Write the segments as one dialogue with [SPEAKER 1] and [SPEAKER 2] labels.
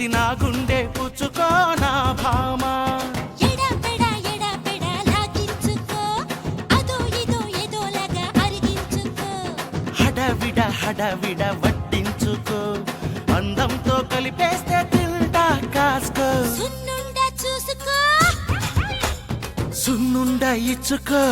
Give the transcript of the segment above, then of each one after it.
[SPEAKER 1] వచ్చి నా గుండె పుచ్చుకో నా భామా. హడవిడ వడ్డించుకో. అందంతో కలిపేస్తే తింటా కాసుకో.
[SPEAKER 2] సున్నుండ చూసుకో.
[SPEAKER 1] సున్నుండ ఇచ్చుకో.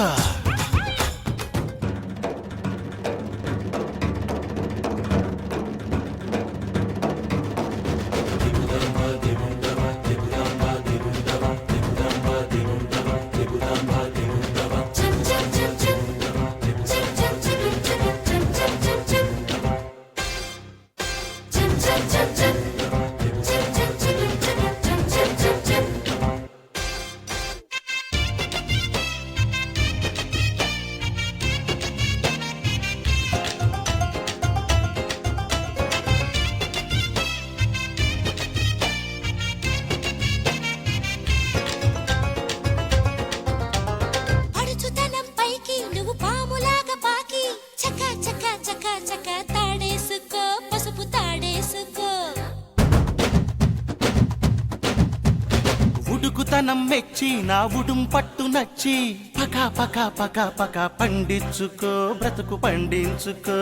[SPEAKER 1] ఉడుకుతనం మెచ్చి నా ఉడుం పట్టు నచ్చి. పక పక పక పక పండించుకో బ్రతుకు పండించుకో.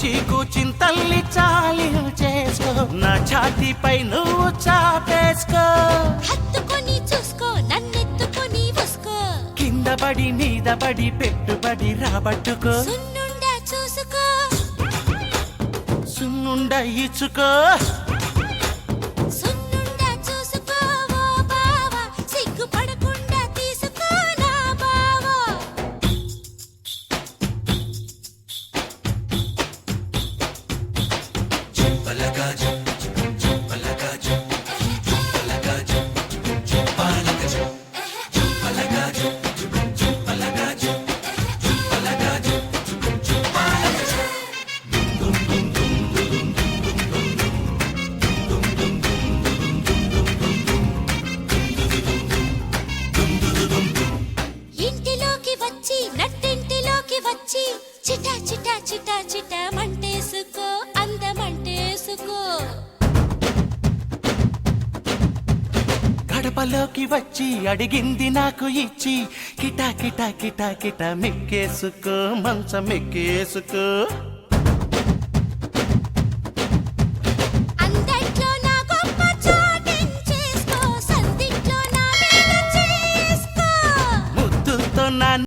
[SPEAKER 1] చీకు చింతల్ని చాలి చేసుకో నా ఛాతీపై నువ్వు చాపేసుకో. పడి మీద పడి పెట్టుబడి రాబట్టుకో.
[SPEAKER 2] సున్నుండ చూసుకో.
[SPEAKER 1] సున్నుండ ఇచ్చుకో.
[SPEAKER 2] సున్నుండ చూసుకో ఓ బావా. సిగ్గుపడకుండా తీసుకో నా బావా. ఇంటిలోకి
[SPEAKER 1] గడపలోకి వచ్చి అడిగింది నాకు ఇచ్చి కిటా కిటా కిటా కిటా మెక్కేసుకో మంచం మెక్కేసుకో.